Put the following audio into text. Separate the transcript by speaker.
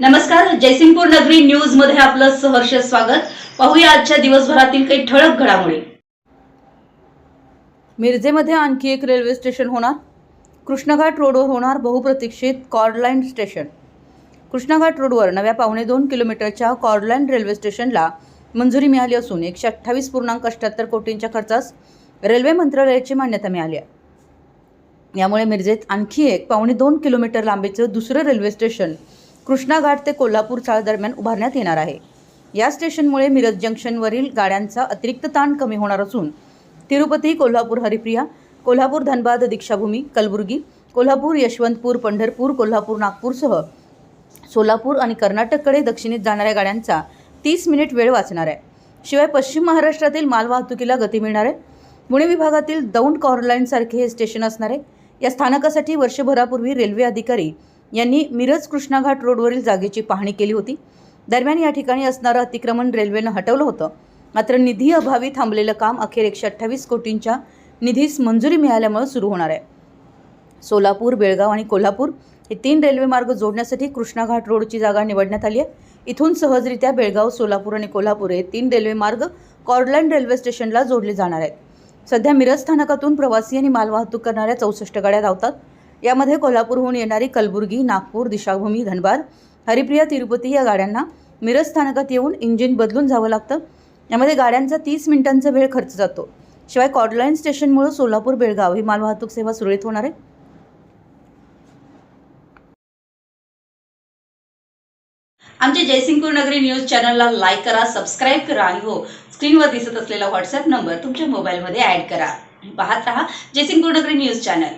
Speaker 1: नमस्कार जयसिंगपूर नगरी न्यूजमध्ये आपलं सहर्ष स्वागत. पाहूया आजच्या दिवसभरातील काही ठळक घडामोडी.
Speaker 2: मिरजेमध्ये आणखी एक रेल्वे स्टेशन होणार. कृष्णघाट रोडवर होणार बहुप्रतीक्षित कॉर्डलाईन स्टेशन. कृष्णघाट रोडवर नव्या पावणे दोन किलोमीटरच्या कॉर्डलाईन रेल्वे स्टेशनला मंजुरी मिळाली असून एकशे अठ्ठावीस पूर्णांक अष्ट्याहत्तर कोटींच्या खर्चास रेल्वे मंत्रालयाची मान्यता मिळाली आहे. यामुळे मिरजेत आणखी एक पावणे दोन किलोमीटर लांबीचं दुसरं रेल्वे स्टेशन कृष्णाघाट ते कोल्हापूर चाळ दरम्यान उभारण्यात येणार आहे. या स्टेशनमुळे मिरज जंक्शनवरील गाड्यांचा अतिरिक्त ताण कमी होणार असून तिरुपती कोल्हापूर हरिप्रिया कोल्हापूर धनबाद दीक्षाभूमी कलबुर्गी कोल्हापूर यशवंतपूर पंढरपूर कोल्हापूर नागपूरसह सोलापूर आणि कर्नाटककडे दक्षिणेत जाणाऱ्या गाड्यांचा तीस मिनिट वेळ वाचणार आहे. शिवाय पश्चिम महाराष्ट्रातील मालवाहतुकीला गती मिळणार आहे. पुणे विभागातील दौंड कॉरलाईनसारखे हे स्टेशन असणार आहे. या स्थानकासाठी वर्षभरापूर्वी रेल्वे अधिकारी यांनी मिरज कृष्णाघाट रोडवरील जागेची पाहणी केली होती. दरम्यान या ठिकाणी असणारं अतिक्रमण रेल्वेनं हटवलं होतं. मात्र निधी अभावी थांबलेलं काम अखेर एकशे अठ्ठावीस कोटींच्या निधीस मंजुरी मिळाल्यामुळे सुरू होणार आहे. सोलापूर बेळगाव आणि कोल्हापूर हे तीन रेल्वे मार्ग जोडण्यासाठी कृष्णाघाट रोडची जागा निवडण्यात आली आहे. इथून सहजरित्या बेळगाव सोलापूर आणि कोल्हापूर हे तीन रेल्वे मार्ग कॉर्डलँड रेल्वे स्टेशनला जोडले जाणार आहेत. सध्या मिरज स्थानकातून प्रवासी आणि मालवाहतूक करणाऱ्या चौसष्ट गाड्या धावतात. यामध्ये कोल्हापूरहून येणारी कलबुर्गी नागपूर दिशाभूमी धनबाद हरिप्रिया तिरुपती या गाड्यांना मिरज स्थानकात येऊन इंजिन बदलून जावं लागतं. यामध्ये गाड्यांचा तीस मिनिटांचा वेळ खर्च जातो. शिवाय कॉडलाईन स्टेशनमुळे सोलापूर बेळगाव ही मालवाहतूक सेवा सुरळीत होणार आहे.
Speaker 1: आमच्या जयसिंगपूर नगरी न्यूज चॅनलला लाईक करा सबस्क्राईब करा. आणि हो स्क्रीनवर दिसत असलेला व्हॉट्सअप नंबर तुमच्या मोबाईलमध्ये ऍड करा. पाहत रहा जयसिंगपूर नगरी न्यूज चॅनल.